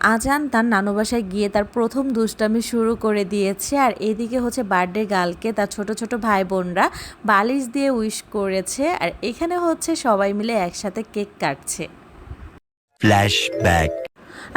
আজান তার নানু বাসায় গিয়ে তার প্রথম দুষ্টামি শুরু করে দিয়েছে। আর এদিকে হচ্ছে বার্থডে গার্লকে তার ছোট ছোট ভাই বোনরা বালিশ দিয়ে উইশ করেছে। আর এখানে হচ্ছে সবাই মিলে একসাথে কেক কাটছে। Flashback.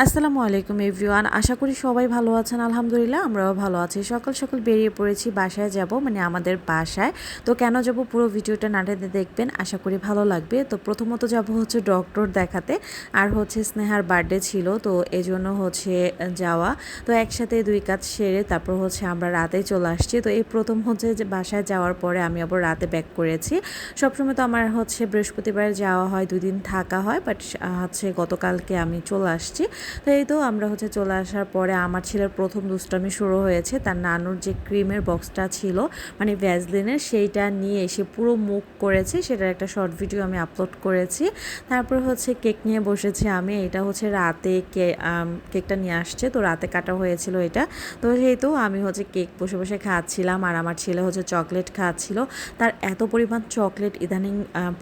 আসসালামু আলাইকুম, এভরিওয়ান। আশা করি সবাই ভালো আছেন। আলহামদুলিল্লাহ, আমরাও ভালো আছি। সকাল সকাল বেরিয়ে পড়েছি, বাসায় যাব মানে আমাদের বাসায়। তো কেন যাব পুরো ভিডিওটা নাটাতে দেখবেন, আশা করি ভালো লাগবে। তো প্রথমত যাব হচ্ছে ডক্টর দেখাতে, আর হচ্ছে স্নেহার বার্থডে ছিল, তো এই জন্য হচ্ছে যাওয়া। তো একসাথে দুই কাজ সেরে তারপর হচ্ছে আমরা রাতে চলে আসছি। তো এই প্রথম হচ্ছে যে বাসায় যাওয়ার পরে আমি আবার রাতে ব্যাক করেছি। সবসময় তো আমার হচ্ছে বৃহস্পতিবার যাওয়া হয় দুদিন থাকা হয় বাট হচ্ছে গতকালকে আমি চলে আসছি। তো এই তো আমরা হচ্ছে চলে আসার পরে আমার ছেলের প্রথম দুষ্টামি শুরু হয়েছে। তার নানুর যে ক্রিমের বক্সটা ছিল মানে ভ্যাজলিনের সেইটা নিয়ে এসে পুরো মুখ করেছে। সেটার একটা শর্ট ভিডিও আমি আপলোড করেছি। তারপর হচ্ছে কেক নিয়ে বসেছি আমি। এটা হচ্ছে রাতে কেকটা নিয়ে আসছে। তো রাতে কাটা হয়েছিল এটা। তো সেই তো আমি হচ্ছে কেক বসে বসে খাচ্ছিলাম। আর আমার ছেলে হচ্ছে চকলেট খাচ্ছিল। তার এত পরিমাণ চকলেট ইদানিং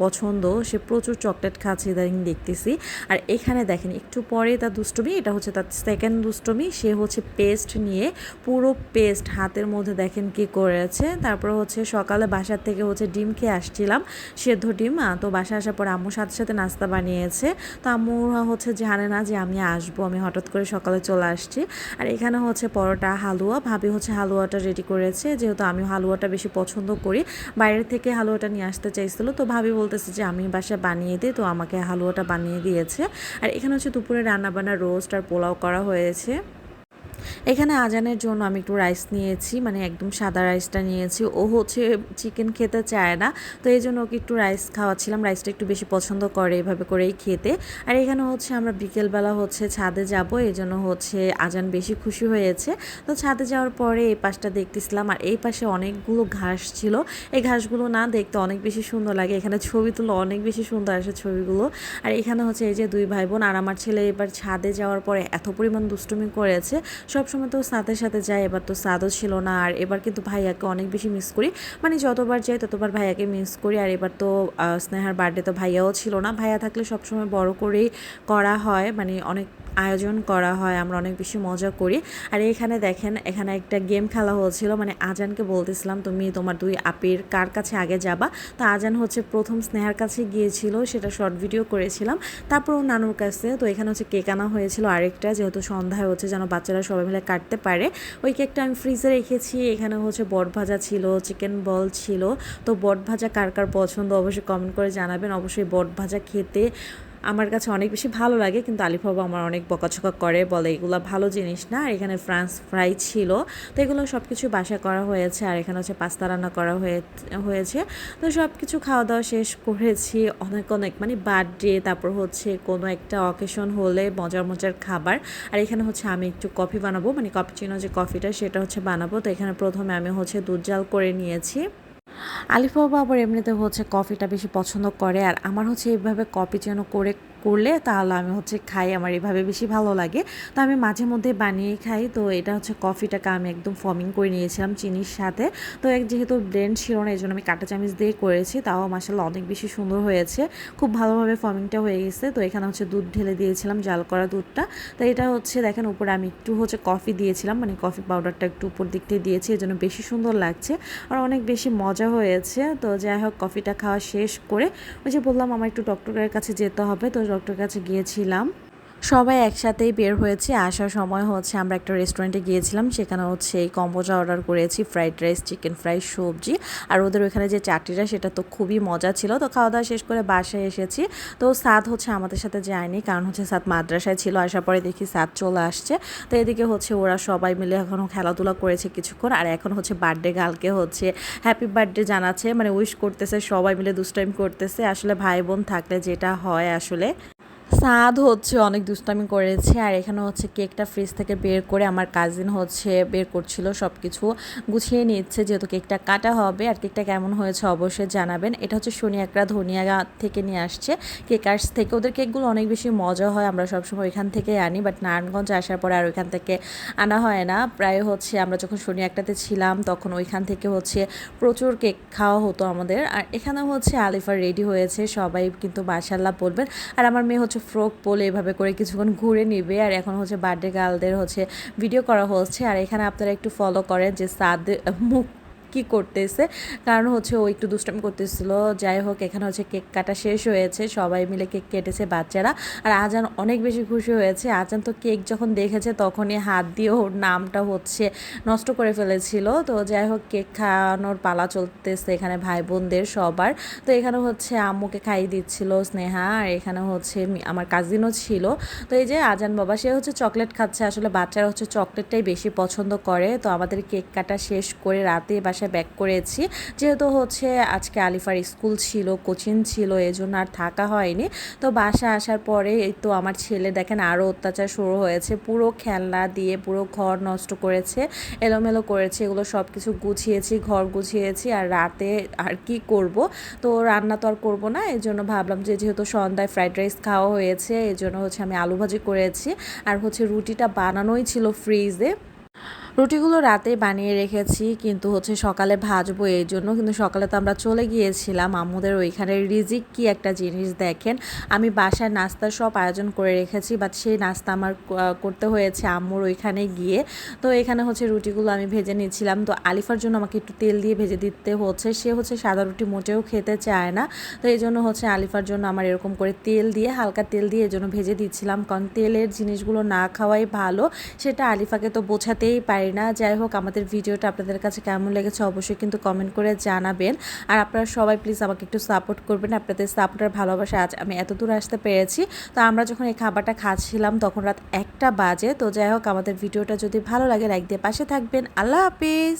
পছন্দ। সে প্রচুর চকলেট খাচ্ছে ইদানিং দেখতেছি। আর এখানে দেখেন, একটু পরে তার দুষ্টমি, এটা হচ্ছে তার সেকেন্ড দুষ্টমি। সে হচ্ছে পেস্ট নিয়ে পুরো পেস্ট হাতের মধ্যে দেখেন কি করেছে। তারপর হচ্ছে সকালে বাসার থেকে হচ্ছে ডিম খেয়ে আসছিলাম, সেদ্ধ ডিম। তো বাসা আসার পর আম্মুর সাথে সাথে নাস্তা বানিয়েছে। তো আম্মু হচ্ছে জানে না যে আমি আসব, আমি হঠাৎ করে সকালে চলে আসছি। আর এখানে হচ্ছে পরোটা, হালুয়া। ভাবি হচ্ছে হালুয়াটা রেডি করেছে, যেহেতু আমি হালুয়াটা বেশি পছন্দ করি। বাইরের থেকে হালুয়াটা নিয়ে আসতে চাইছিল, তো ভাবি বলতেছে যে আমি বাসায় বানিয়ে দিই, তো আমাকে হালুয়াটা বানিয়ে দিয়েছে। আর এখানে হচ্ছে দুপুরে রান্নাবান্না রোস্ট আর পোলাও করা হয়েছে। এখানে আজানের জন্য আমি একটু রাইস নিয়েছি মানে একদম সাদা রাইসটা নিয়েছি। ও হচ্ছে চিকেন খেতে চায় না, তো এই জন্য ওকে একটু রাইস খাওয়াচ্ছিলাম। রাইসটা একটু বেশি পছন্দ করে এভাবে করেই খেতে। আর এখানে হচ্ছে আমরা বিকেলবেলা হচ্ছে ছাদে যাব, এই জন্য হচ্ছে আজান বেশি খুশি হয়েছে। তো ছাদে যাওয়ার পরে এই পাশটা দেখতেছিলাম, আর এই পাশে অনেকগুলো ঘাস ছিল। এই ঘাসগুলো না দেখতে অনেক বেশি সুন্দর লাগে। এখানে ছবি তুলো অনেক বেশি সুন্দর আসে ছবিগুলো। আর এখানে হচ্ছে এই যে দুই ভাই বোন আর আমার ছেলে এবার ছাদে যাওয়ার পরে এত পরিমাণ দুষ্টুমি করেছে সবসময় তো সাথে সাথে যায়, এবার তো সাদও ছিল না, আর এবার কিন্তু ভাইয়াকে অনেক বেশি মিস করি। মানে যতবার যাই ততবার ভাইয়াকে মিস করি, আর এবার তো স্নেহার বার্থডে তো ভাইয়াও ছিল না। ভাইয়া থাকলে সবসময় বড় করেই করা হয় মানে অনেক আয়োজন করা হয়, আমরা অনেক বেশি মজা করি। আর এখানে দেখেন, এখানে একটা গেম খেলা হচ্ছিল মানে আজানকে বলতেছিলাম, তুমি তোমার দুই আপির কার কাছে আগে যাবা? তো আজান হচ্ছে প্রথম স্নেহার কাছে গিয়েছিল, সেটা শর্ট ভিডিও করেছিলাম। তারপর নানুর কাছে, তো এখানে হচ্ছে কেক আনা হয়েছিল আরেকটা, যেহেতু সন্ধ্যায় হচ্ছে, যেন বাচ্চারা সবাই মিলে কাটতে পারে। ওই কেকটা আমি ফ্রিজে রেখেছি। এখানে হচ্ছে বট ভাজা ছিল চিকেন বল ছিল। তো বট ভাজা কার কার পছন্দ অবশ্যই কমেন্ট করে জানাবেন। অবশ্যই বট ভাজা খেতে আমার কাছে অনেক বেশি ভালো লাগে, কিন্তু আলিফ বাবা আমার অনেক বকাঝকা করে, বলে এগুলো ভালো জিনিস না। আর এখানে ফ্রান্স ফ্রাই ছিল, তো এগুলো সব কিছু বাসা করা হয়েছে, আর এখানে হচ্ছে পাস্তা রান্না করা হয়ে, হয়েছে। তো সব কিছু খাওয়া দাওয়া শেষ করেছি, অনেক অনেক মানে বার্থডে, তারপর হচ্ছে কোনো একটা অকেশন হলে মজার মজার খাবার। আর এখানে হচ্ছে আমি একটু কফি বানাবো মানে কফি চিনো যে কফিটা, সেটা হচ্ছে বানাবো। তো এখানে প্রথমে আমি হচ্ছে দুধ জাল করে নিয়েছি। আলিফ আবার এমনিতে হচ্ছে কফিটা বেশি পছন্দ করে, আর আমার হচ্ছে এইভাবে কফি যেন করে, করলে তাহলে আমি হচ্ছে খাই, আমার এভাবে বেশি ভালো লাগে। তো আমি মাঝে মধ্যে বানিয়ে খাই, তো এটা হচ্ছে কফিটাকে আমি একদম ফর্মিং করে নিয়েছিলাম চিনির সাথে। তো যেহেতু ব্লেন্ড ছিল না এই জন্য আমি কাটা চামিচ দিয়ে করেছি, তাও মাসাল্লাহ অনেক বেশি সুন্দর হয়েছে। খুব ভালোভাবে ফর্মিংটা হয়ে গেছে, তো এখানে হচ্ছে দুধ ঢেলে দিয়েছিলাম জাল করা দুধটা। তো এটা হচ্ছে দেখেন উপরে আমি একটু হচ্ছে কফি দিয়েছিলাম মানে কফি পাউডারটা একটু উপর দিক দিয়ে দিয়েছি এই জন্য বেশি সুন্দর লাগছে। আর অনেক বেশি মজা হয়েছে। তো যাই হোক, কফিটা খাওয়া শেষ করে ওই যে বললাম আমার একটু ডক্টরের কাছে যেতে হবে। তো ডক্টরের কাছে গিয়েছিলাম। সবাই একসাথেই বের হয়েছে। আসার সময় হচ্ছে আমরা একটা রেস্টুরেন্টে গিয়েছিলাম। সেখানে হচ্ছে এই কম্বোজা অর্ডার করেছি ফ্রাইড রাইস চিকেন ফ্রাই সবজি। আর ওদের ওখানে যে চাটনিটা, সেটা তো খুবই মজা ছিল। তো খাওয়া দাওয়া শেষ করে বাসায় এসেছি। তো সাদ হচ্ছে আমাদের সাথে যায়নি, কারণ হচ্ছে সাদ মাদ্রাসায় ছিল। আসার পরে দেখি সাদ চলে আসছে। তো এদিকে হচ্ছে ওরা সবাই মিলে এখনও খেলাধুলা করেছে কিছুক্ষণ। আর এখন হচ্ছে বার্থডে গার্লকে হচ্ছে হ্যাপি বার্থডে জানাচ্ছে। মানে উইশ করতেছে, সবাই মিলে দুষ্টাইম করতেছে। আসলে ভাই বোন থাকলে যেটা হয় আসলে। সাদ হচ্ছে, অনেক দুষ্টামি করেছে। আর এখানে হচ্ছে কেকটা ফ্রিজ থেকে বের করে আমার কাজিন হচ্ছে বের করছিল সব কিছু গুছিয়ে নিচ্ছে, যেহেতু কেকটা কাটা হবে। আর কেকটা কেমন হয়েছে অবশ্যই জানাবেন। এটা হচ্ছে শনিয়াকড়া ধনিয়া থেকে নিয়ে আসছে। কেকার্স থেকে, ওদের কেকগুলো অনেক বেশি মজা হয়, আমরা সবসময় ওইখান থেকে আনি। বাট নারায়ণগঞ্জ আসার পরে আর ওইখান থেকে আনা হয় না। প্রায় হচ্ছে আমরা যখন শনি একটাতে ছিলাম, তখন ওইখান থেকে হচ্ছে প্রচুর কেক খাওয়া হতো আমাদের। আর এখানে হচ্ছে আলিফার রেডি হয়েছে, সবাই কিন্তু মাশাল্লাহ বলবেন। আর আমার মেয়ে হচ্ছে ফ্রক পোলে এভাবে করে কিছুক্ষণ ঘুরে নিবে। আর এখন হচ্ছে বার্থডে গার্লদের হচ্ছে ভিডিও করা হচ্ছে। আর এখানে আপনারা একটু ফলো করেন যে সাদ মুখ কি করতেছে? কারণ হচ্ছে ও একটু দুষ্টামি করতেছিল। যাই হোক, এখানে হচ্ছে কেক কাটা শেষ হয়েছে। সবাই মিলে কেক কেটেছে বাচ্চারা। আর আজান অনেক বেশি খুশি হয়েছে। আজান তো কেক যখন দেখেছে তখনই হাত দিয়ে ওর নামটা হচ্ছে নষ্ট করে ফেলেছিল। তো যাই হোক, কেক খাওয়ানোর পালা চলতেছে এখানে ভাই বোনদের সবার। তো এখানে হচ্ছে আম্মুকে খাইয়ে দিচ্ছিল স্নেহা। আর এখানে হচ্ছে আমার কাজিনও ছিল। তো এই যে আজান বাবা, সে হচ্ছে চকলেট খাচ্ছে। আসলে বাচ্চারা হচ্ছে চকলেটটাই বেশি পছন্দ করে। তো আমাদের কেক কাটা শেষ করে রাতে বাসায় ব্যাক করেছি। যেহেতু হচ্ছে আজকে আলিফার স্কুল ছিল কোচিং ছিল এই জন্য আর থাকা হয়নি। তো বাসা আসার পরে এই তো আমার ছেলে দেখেন আরও অত্যাচার শুরু হয়েছে। পুরো খেলনা দিয়ে পুরো ঘর নষ্ট করেছে, এলোমেলো করেছে, এগুলো সব কিছু গুছিয়েছি, ঘর গুছিয়েছি, আর রাতে আর কি করব? তো রান্না তো আর করব না এই জন্য ভাবলাম যে যেহেতু সন্ধ্যায় ফ্রাইড রাইস খাওয়া হয়েছে এই জন্য হচ্ছে আমি আলু ভাজি করেছি। আর হচ্ছে রুটিটা বানানোই ছিল ফ্রিজে রুটিগুলো রাতে বানিয়ে রেখেছি, কিন্তু হচ্ছে সকালে ভাজবো এই জন্য। কিন্তু সকালে তো আমরা চলে গিয়েছিলাম আম্মুদের ওইখানে রিজিক কি একটা জিনিস দেখেন। আমি বাসায় নাস্তার সব আয়োজন করে রেখেছি বাট সেই নাস্তা আমার করতে হয়েছে আম্মুর ওইখানে গিয়ে। তো এখানে হচ্ছে রুটিগুলো আমি ভেজে নিয়েছিলাম তো আলিফার জন্য আমাকে একটু তেল দিয়ে ভেজে দিতে হচ্ছে। সে হচ্ছে সাদা রুটি মোটেও খেতে চায় না। তো এই জন্য হচ্ছে আলিফার জন্য আমার এরকম করে তেল দিয়ে, হালকা তেল দিয়ে এই জন্য ভেজে দিচ্ছিলাম। কারণ তেলের জিনিসগুলো না খাওয়াই ভালো। সেটা আলিফাকে তো বোঝাতেই পারি না। যাই হোক, আমাদের ভিডিওটা আপনাদের কাছে কেমন লেগেছে অবশ্যই কিন্তু কমেন্ট করে জানাবেন। আর আপনারা সবাই প্লিজ আমাকে একটু সাপোর্ট করবেন। আপনাদের সাপোর্টের ভালোবাসা আজ আমি এত দূর আসতে পেরেছি। তো আমরা যখন এই খাবারটা খাচ্ছিলাম, তখন রাত একটা বাজে। তো যাই হোক, আমাদের ভিডিওটা যদি ভালো লাগে লাইক দিয়ে পাশে থাকবেন। আল্লাহ হাফিজ!